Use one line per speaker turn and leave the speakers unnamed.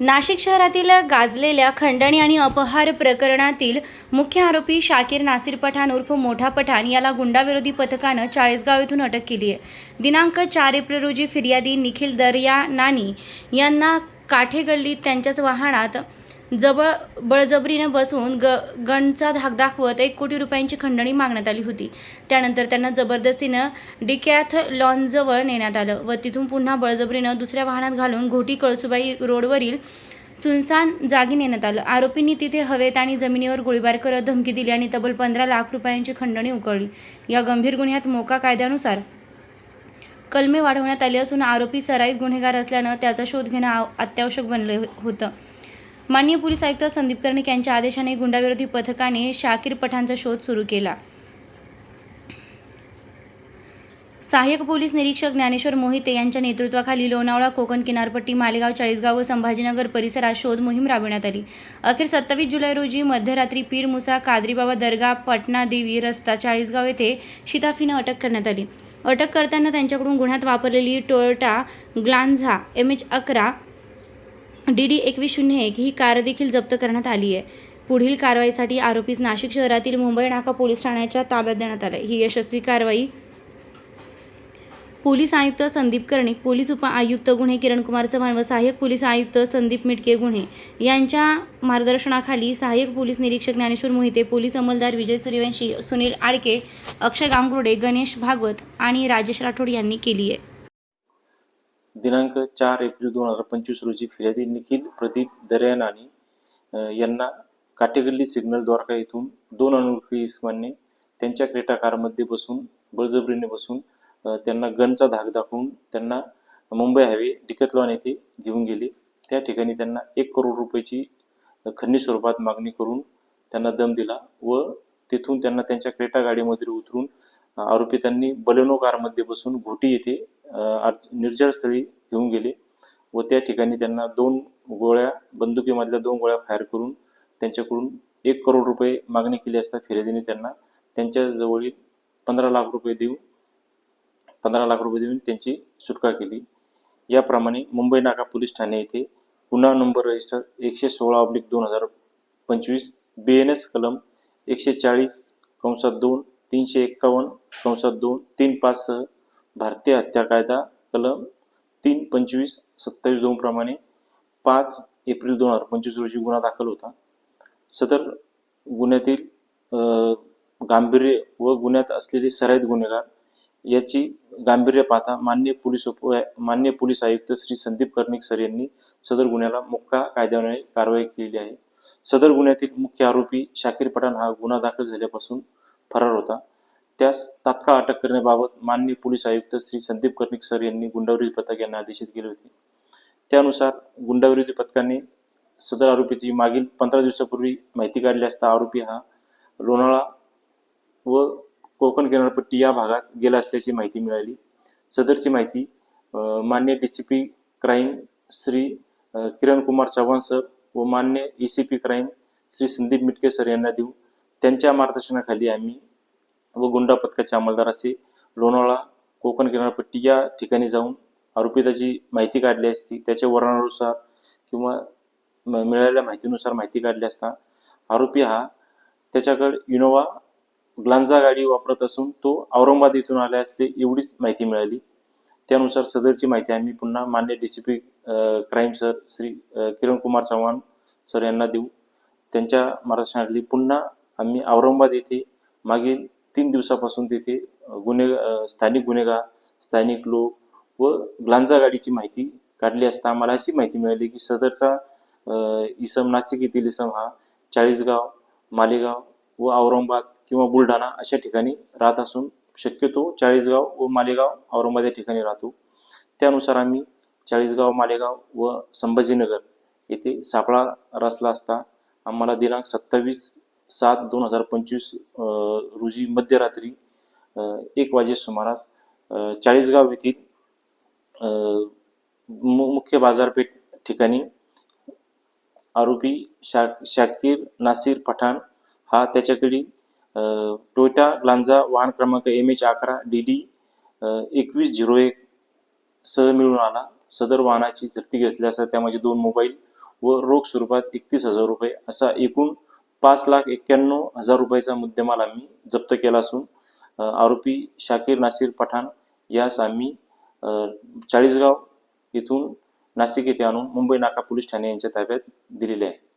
नाशिक शहरातील गाजलेल्या खंडणी आणि अपहार प्रकरणातील मुख्य आरोपी शाकीर नासिर पठाण उर्फ मोठा पठाण याला गुंडाविरोधी पथकानं चाळीसगाव येथून अटक केली आहे. दिनांक चार एप्रिल रोजी फिर्यादी निखिल दर्या नानी यांना काठेगल्लीत त्यांच्याच वाहनात जबळ बळजबरीनं बसवून ग गणचा धाक दाखवत एक कोटी रुपयांची खंडणी मागण्यात आली होती. त्यानंतर त्यांना जबरदस्तीनं डिकॅथ लॉनजवळ नेण्यात आलं व तिथून पुन्हा बळजबरीनं दुसऱ्या वाहनात घालून घोटी कळसुबाई रोडवरील सुनसान जागी नेण्यात आलं. आरोपींनी तिथे हवेत आणि जमिनीवर गोळीबार करत धमकी दिली आणि तब्बल पंधरा लाख रुपयांची खंडणी उकळली. या गंभीर गुन्ह्यात मोका कायद्यानुसार कलमे वाढवण्यात आली असून आरोपी सराईत गुन्हेगार असल्यानं त्याचा शोध घेणं अत्यावश्यक बनलं होतं. माननीय पोलीस आयुक्त संदीप कर्णिक यांच्या आदेशाने गुंडाविरोधी पथकाने शाकीर पठाणचा शोध सुरू केला. सहाय्यक पोलीस निरीक्षक ज्ञानेश्वर मोहिते यांच्या नेतृत्वाखाली लोणावळा कोकण किनारपट्टी मालेगाव चाळीसगाव व संभाजीनगर परिसरात शोध मोहीम राबविण्यात आली. अखेर सत्तावीस जुलै रोजी मध्यरात्री पीर मुसा कादरीबाबा दर्गा पटना देवी रस्ता चाळीसगाव येथे शिताफीनं अटक करण्यात आली. अटक करताना त्यांच्याकडून गुन्ह्यात वापरलेली टोयोटा ग्लान्झा एम एच अकरा डी डी एकवीस शून्य एक ही कार देखील जप्त करण्यात आली आहे. पुढील कारवाईसाठी आरोपीस नाशिक शहरातील मुंबई नाका पोलीस ठाण्याच्या ताब्यात देण्यात आले ही यशस्वी कारवाई पोलीस आयुक्त संदीप कर्णिक पोलीस उप आयुक्त गुन्हे किरणकुमार चव्हाण व सहाय्यक पोलीस आयुक्त संदीप मिटके गुन्हे यांच्या मार्गदर्शनाखाली सहाय्यक पोलीस निरीक्षक ज्ञानेश्वर मोहिते पोलीस अंमलदार विजय सूर्यवंशी सुनील आडके अक्षय गांगुर्डे गणेश भागवत आणि राजेश राठोड यांनी केली आहे.
दिनांक चार एप्रिल दोन हजार पंचवीस रोजी फिर्यादी निखिल प्रदीप दर्यानानी यांना काटेगल्ली सिग्नल द्वारका येथून दोन अनोळखी इसमांनी त्यांच्या क्रेटा कारमध्ये बसून बळजबरीने बसून त्यांना गनचा धाक दाखवून त्यांना मुंबई हायवे डिकतलॉन येथे घेऊन गेले. त्या ठिकाणी त्यांना एक करोड रुपयाची खंडणी स्वरूपात मागणी करून त्यांना दम दिला व तेथून त्यांना त्यांच्या क्रेटा गाडीमध्ये उतरून आरोपितांनी आरोपी त्यांनी बलेनो कारमध्ये बसून घोटी येथे अ, निर्जळ स्थळी घेऊन गेले व त्या ठिकाणी त्यांना दोन गोळ्या बंदुकीमधल्या दोन गोळ्या फायर करून त्यांच्याकडून एक करोड रुपये मागणी केली असता फिर्यादीने त्यांना त्यांच्या जवळील पंधरा लाख रुपये देऊन पंधरा लाख रुपये देऊन त्यांची सुटका केली. याप्रमाणे मुंबई नाका पोलीस ठाणे येथे गुन्हा नंबर रजिस्टर एकशे सोळा ऑब्लिक दोन हजार पंचवीस बी एन एस कलम एकशे चाळीस कंसात दोन तीनशे एक्कावन्न कंसात दोन तीन पाच सह भारतीय हत्या कायदा कलम तीन पंचवीस सत्तावीस दोन प्रमाणे पाच एप्रिल दोन हजार पंचवीस रोजी गुन्हा दाखल होता. सदर गुन्ह्यातील गांभीर्य व गुन्ह्यात असलेले सराईत गुन्हेगार याची गांभीर्य पाहता मान्य पोलीस उप मान्य पोलीस आयुक्त श्री संदीप कर्णिक सर यांनी सदर गुन्ह्याला मुक्का कायद्याने कारवाई केली आहे. सदर गुन्ह्यातील मुख्य आरोपी शाकीर पठाण हा गुन्हा दाखल झाल्यापासून फरार होता. त्यास तात्काळ अटक करण्याबाबत माननीय पोलीस आयुक्त श्री संदीप कर्णिक सर यांनी गुंडाविरोधी पथक यांना आदेशित केले होते. त्यानुसार गुंडाविरोधी पथकाने सदर आरोपीची मागील पंधरा दिवसापूर्वी माहिती काढली असता आरोपी हा लोणाळा व कोकण किनारपट्टी या भागात गेला असल्याची माहिती मिळाली. सदरची माहिती मान्य D C P crime Shri Kiran Kumar Chavan sir व मान्य E C P crime Shri Sandeep Mitke sir यांना देऊ त्यांच्या मार्गदर्शनाखाली आम्ही व गुंडा पथकाचे अंमलदार असे लोणावळा कोकण किनारपट्टी या ठिकाणी जाऊन आरोपी त्याची माहिती काढली असती. त्याच्या वर्णनानुसार किंवा म- मिळालेल्या माहितीनुसार माहिती काढली असता आरोपी हा त्याच्याकडे इनोवा ग्लांजा गाडी वापरत असून तो औरंगाबाद येथून आला असते एवढीच माहिती मिळाली. त्यानुसार सदरची माहिती आम्ही पुन्हा मान्य D C P crime sir Shri Kiran Kumar Chavan sir यांना देऊ. त्यांच्या मार्गदर्शनाखाली पुन्हा आम्ही औरंगाबाद येथे मागील तीन दिवसापासून तिथे गुन्हे स्थानिक गुन्हेगार स्थानिक लोक व ग्लांजा गाडीची माहिती काढली असता आम्हाला अशी माहिती मिळाली की सदरचा इसम नाशिक येथील इसम हा चाळीसगाव मालेगाव व औरंगाबाद किंवा बुलढाणा अशा ठिकाणी राहत असून शक्यतो चाळीसगाव व मालेगाव औरंगाबाद या ठिकाणी राहतो. त्यानुसार आम्ही चाळीसगाव मालेगाव व संभाजीनगर येथे सापळा रचला असता आम्हाला दिनांक सत्तावीस सात दोन हजार पंचवीस रोजी मध्यरात्री एक वाजे सुमारास चाळीसगाव येथील मु- मुख्य बाजारपेठ ठिकाणी आरोपी शा शाकीर नासिर पठाण हा त्याच्याकडील टोयटा टोयोटा ग्लांजा वाहन क्रमांक एम एच अकरा डी डी एकवीस झिरो एक सह मिळून आला. सदर वाहनाची जप्ती घेतली असता त्यामध्ये दोन मोबाईल व रोख स्वरूपात एकतीस हजार रुपये असा एकूण पाच लाख एक्क्याण्णव हजार रुपयाचा मुद्देमाल आम्ही जप्त केला असून आरोपी शाकीर नासिर पठाण यास आम्ही चाळीसगाव येथून नाशिक येथे आणून मुंबई नाका पोलीस ठाणे यांच्या ताब्यात दिलेले आहे.